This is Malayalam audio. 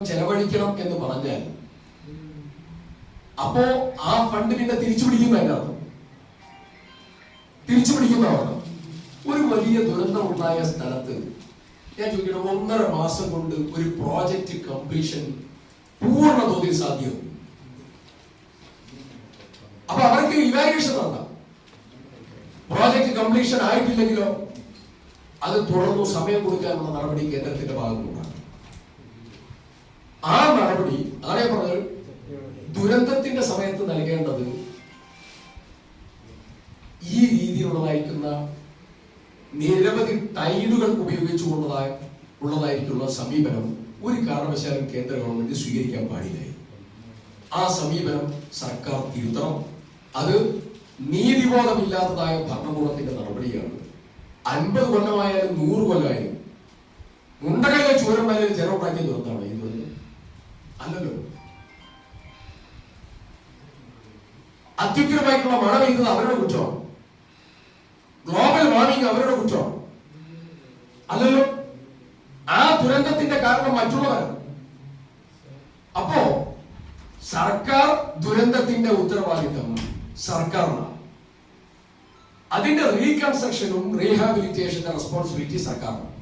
ചെലവഴിക്കണം എന്ന് പറഞ്ഞാൽ അപ്പോ ആ ഫണ്ട് പിന്നെ തിരിച്ചു പിടിക്കുന്ന അതിനർത്ഥം തിരിച്ചു പിടിക്കുന്നതാണ് ഒരു വലിയ ദുരന്തം ഉണ്ടായ സ്ഥലത്ത് ഞാൻ ചോദിക്കണം ഒന്നര മാസം കൊണ്ട് ഒരു പ്രോജക്റ്റ് കംപ്ലീഷൻ പൂർണ തോതിൽ സാധ്യത അപ്പൊ അവർക്ക് ഇവാലുവേഷൻ നടത്താം. പ്രോജക്റ്റ് കംപ്ലീഷൻ ആയിട്ടില്ലെങ്കിലോ അത് തുടർന്നു സമയം കൊടുക്കാനുള്ള നടപടി കേന്ദ്രത്തിന്റെ ഭാഗത്തുനിന്നുണ്ടാകും. നടപടി ആരെ പറഞ്ഞത്? ദുരന്തത്തിന്റെ സമയത്ത് നൽകേണ്ടത് ഈ രീതിയിലുള്ളതായിരിക്കുന്ന നിരവധി ടൈലുകൾ ഉപയോഗിച്ചുകൊണ്ടതായ ഉള്ളതായിരിക്കുള്ള സമീപനം ഒരു കാരണവശാലും കേന്ദ്ര ഗവൺമെന്റ് സ്വീകരിക്കാൻ പാടില്ല. ആ സമീപനം സർക്കാർ തിരുത്തണം. അത് നീതിബോധമില്ലാത്തതായ ഭരണകൂടത്തിന്റെ നടപടിയാണ്. അൻപത് കൊല്ലമായാലും നൂറ് കൊല്ലമായാലും മുണ്ടകയിലെ ചൂരന്മാരിൽ ജനം ഉണ്ടാക്കിയ ദുരന്തമാണ് ദുരന്തം. അല്ലല്ലോ. അത്യുഗ്രമായിട്ടുള്ള മഴ പെയ്യുന്നത് അവരുടെ കുറ്റമാണ് ഗ്ലോബൽ വാർമിംഗ് അവരുടെ കുറ്റമാണ് അല്ലല്ലോ. ആ ദുരന്തത്തിന്റെ കാരണം മറ്റുള്ളവരാണ് അപ്പോ സർക്കാർ ദുരന്തത്തിന്റെ ഉത്തരവാദിത്തം. സർക്കാരിനാണ് അതിന്റെ റീകൺസ്ട്രക്ഷനും റീഹാബിലിറ്റേഷന്റെ റെസ്പോൺസിബിലിറ്റി സർക്കാരിനാണ്